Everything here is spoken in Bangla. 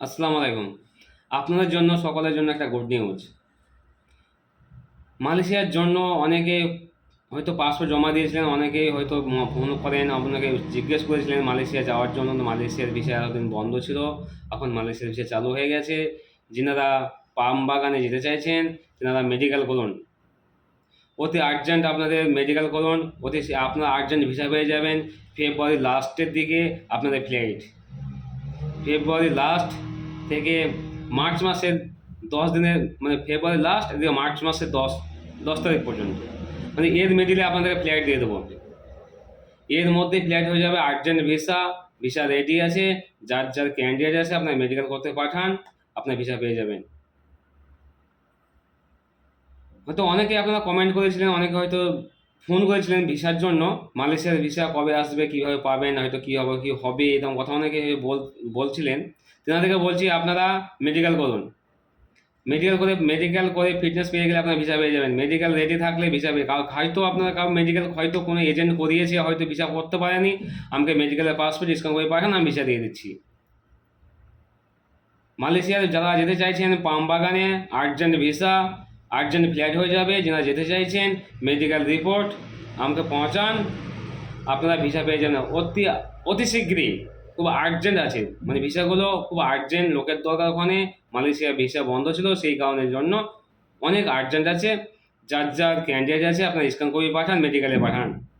আসসালামু আলাইকুম। আপনাদের জন্য, সকলের জন্য একটা গুড নিউজ মালয়েশিয়ার জন্য অনেকে হয়তো পাসপোর্ট জমা দিয়েছিলেন, অনেকেই হয়তো ফোন করেন, আপনাকে জিজ্ঞেস করেছিলেন মালয়েশিয়া যাওয়ার জন্য। মালয়েশিয়ার ভিসা এতদিন বন্ধ ছিল, এখন মালয়েশিয়ার ভিসা চালু হয়ে গেছে। যিনারা পাম বাগানে যেতে চাইছেন, তেনারা মেডিকেল করুন। অতি আর্জেন্ট আপনাদের মেডিকেল করুন, অতি আপনারা আর্জেন্ট ভিসা পেয়ে যাবেন। ফেব্রুয়ারি লাস্টের দিকে আপনাদের ফ্লাইট ফেব্রুয়ারি লাস্ট থেকে মার্চ মাসের দশ দিনের মানে ফেব্রুয়ারি লাস্ট এদিকে মার্চ মাসের দশ দশ তারিখ পর্যন্ত। মানে এর মিডিলে আপনাদেরকে ফ্লাইট দিয়ে দেবো এর মধ্যে ফ্লাইট হয়ে যাবে আর্জেন্ট ভিসা ভিসা রেডি আছে, যার যার ক্যান্ডিডেট আছে আপনার মেডিকেল করতে পাঠান, আপনার ভিসা পেয়ে যাবেন। হয়তো অনেকে আপনারা কমেন্ট করেছিলেন, অনেকে হয়তো ফোন করেছিলেন ভিসার জন্য, মালয়েশিয়ার ভিসা কবে আসবে, কীভাবে পাবেন, হয়তো কী হবে কী হবে, এরকম কথা অনেকে বল, বলছিলেন। তেনাদেরকে বলছি, আপনারা মেডিকেল করুন। মেডিকেল করে মেডিকেল করে ফিটনেস পেয়ে গেলে আপনার ভিসা পেয়ে যাবেন। মেডিকেল রেডি থাকলে ভিসা পেয়ে হয়তো আপনার কাউ মেডিকেল হয়তো কোনো এজেন্ট করিয়েছে, হয়তো ভিসা করতে পারেনি, আমাকে মেডিকেলের পাসপোর্ট ডিসকাউন্ট করে পাঠান, আমি ভিসা দিয়ে দিচ্ছি। মালয়েশিয়ার যারা যেতে চাইছেন পাম বাগানে আর্জেন্ট ভিসা আর্জেন্ট ফ্লাইট হয়ে যাবে, যারা যেতে চাইছেন মেডিকেল রিপোর্ট আমাকে পৌঁছান, আপনারা ভিসা পেয়ে যাবেন। অতি অতি শীঘ্রই। খুব আর্জেন্ট আছে। মানে ভিসাগুলো খুব আর্জেন্ট লোকের দরকার ওখানে। মালয়েশিয়া ভিসা বন্ধ ছিল সেই কারণের জন্য অনেক আর্জেন্ট আছে। যার যার ক্যান্ডিডেট আছে, আপনার স্ক্যান করে পাঠান মেডিকেলে পাঠান।